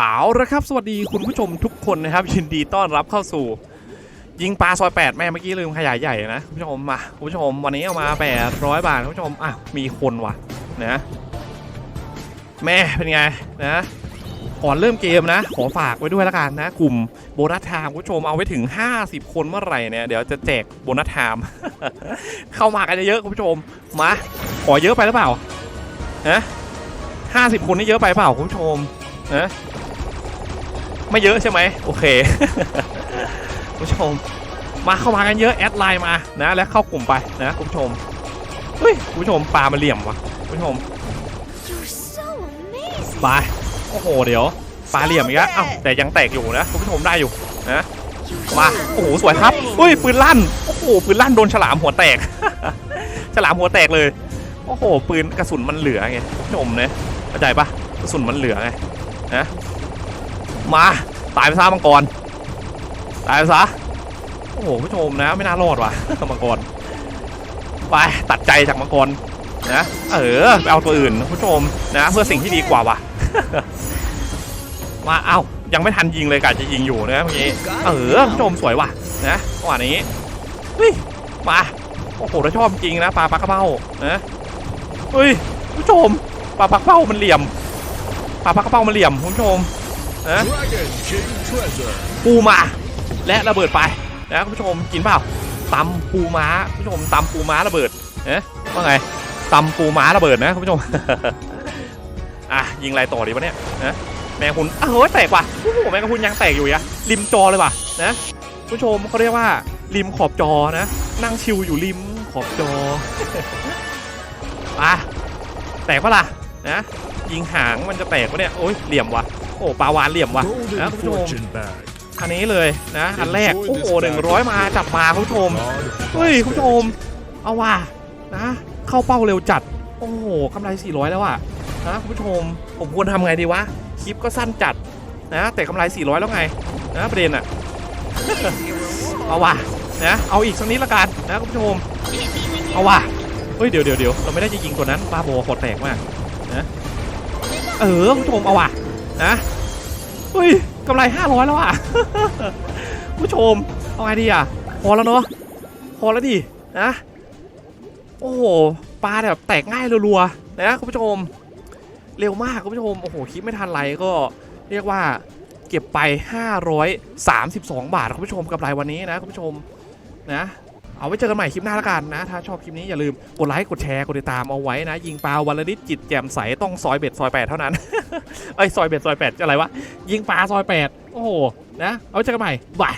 เอาละครับ สวัสดีคุณผู้ชมทุกคนนะครับ ยินดีต้อนรับเข้าสู่ ยิงปลาซอย8แม่เมื่อกี้ลืมขยายใหญ่นะคุณผู้ชมมาคุณผู้ชมวันนี้เอามา 800 บาทคุณผู้ชมอะมีคนว่ะนะแม่เป็นไงนะก่อนเริ่มเกมนะ ขอฝากไว้ด้วยละกันนะ กลุ่มโบนัสไทม์คุณผู้ชมเอาไว้ถึง 50 คนเมื่อไหร่เนี่ยเดี๋ยวจะแจกโบนัสไทม์เข้ามากันเยอะคุณผู้ชมมาขอเยอะไปหรือเปล่าฮะห้าสิบคนนี่เยอะไปเปล่าคุณผู้ชมฮะ ไม่เยอะใช่ไหมโอเคคุณผู้ชมมาเข้ามากันเยอะแอดไลน์มานะแล้วเข้ากลุ่มไปนะคุณผู้ชมเฮ้ยคุณผู้ชมปลามาเหลี่ยมว่ะคุณผู้ชม You're so amazing. ไปโอ้โหเดี๋ยวปลาเหลี่ยมอีกแล้วเอ้าแต่ยังแตกอยู่นะคุณผู้ชมได้อยู่นะ You're มา so โอ้โหสวยครับเฮ้ยปืนลั่นโอ้โหปืนลั่นโดนฉลามหัวแตก ฉลามหัวแตกเลยโอ้โหปืนกระสุนมันเหลือไงผู้ชมเนี่ยเข้าใจปะกระสุนมันเหลือไงนะ มาตายไปซะมังกรตายไปซะโอ้โหผู้ชมนะ ไม่น่ารอดว่ะมังกรไปตัดใจจากมังกรนะเออไปเอาตัวอื่นผู้ชมนะเพื่อสิ่งที่ดีกว่าว่ะมาเอ้ายังไม่ทันยิงเลยกะจะยิงอยู่นะเมื่อกี้เออผู้ชมสวยว่ะนะจังหวะนี้เฮ้ยมาโอ้โหเราชอบจริงนะปลาปลากระเป้านะเฮ้ยผู้ชมปลาปลากระเป้ามันเหลี่ยมปลาปลากระเป้ามันเหลี่ยมผู้ชม นะปูมาและระเบิดไปนะคุณผู้ชมกินเปล่าตำปูม้าคุณผู้ชมตำปูม้าระเบิดนะว่าไงตำปูม้าระเบิดนะคุณผู้ชมอะยิงอะไรต่อดีวะเนี่ยนะแมงคุณอ้าวเฮ้ยแตกว่ะโอ้โหแมงกะพรุนยังแตกอยู่อะริมจอเลยว่ะนะคุณผู้ชมเขาเรียกว่าริมขอบจอนะ นั่งชิวอยู่ริมขอบจออะแตกปะล่ะนะยิงหางมันจะแตกปะเนี่ยโอ้ยเหลี่ยมว่ะ โอ้ปลาวานเหลี่ยมว่ะ Golden นะคุณผู้ชม Fortune Bag. อันนี้เลยนะ อันแรก โอ้โหหนึ่งร้อยมาจับมาคุณผู้ชม God เฮ้ยคุณผู้ชม เอาว่ะนะ เข้าเป้าเร็วจัด โอ้โหกำไร400แล้วอะนะคุณผู้ชม ผมควรทำไงดีวะ คลิปก็สั้นจัดนะ แต่กำไร400แล้วไงนะประเด็นอะเอาว่ะนะเอาอีกสักนิดละกันนะคุณผู้ชมเอาว่ะเฮ้ยเดี๋ยวเดี๋ยวเดี๋ยวเราไม่ได้จะยิงตัวนั้นปาโบโคตรแตกมากนะเออคุณผู้ชมเอาว่ะ นะเฮ้ยกำไร500แล้วอะผู้ชมเอาไงดีอะพอแล้วเนาะพอแล้วดินะโอ้โหปลาแบบแตกง่ายรัวๆนะคุณผู้ชม เร็วมากคุณผู้ชมโอ้โหคลิปไม่ทันไรก็เรียกว่าเก็บไป 532 บาทคุณผู้ชมกับรายวันนี้นะคุณผู้ชมนะ เอาไว้เจอกันใหม่คลิปหน้าละกันนะ ถ้าชอบคลิปนี้อย่าลืมกดไลค์กดแชร์กดติดตามเอาไว้นะ ยิงปลาวันละนิดจิตแจ่มใสต้องซอยเบ็ดซอยแปดเท่านั้นไอ้ซอยเบ็ดซอยแปดจะอะไรวะยิงปลาซอยแปดโอ้โหนะเอาไว้เจอกันใหม่บาย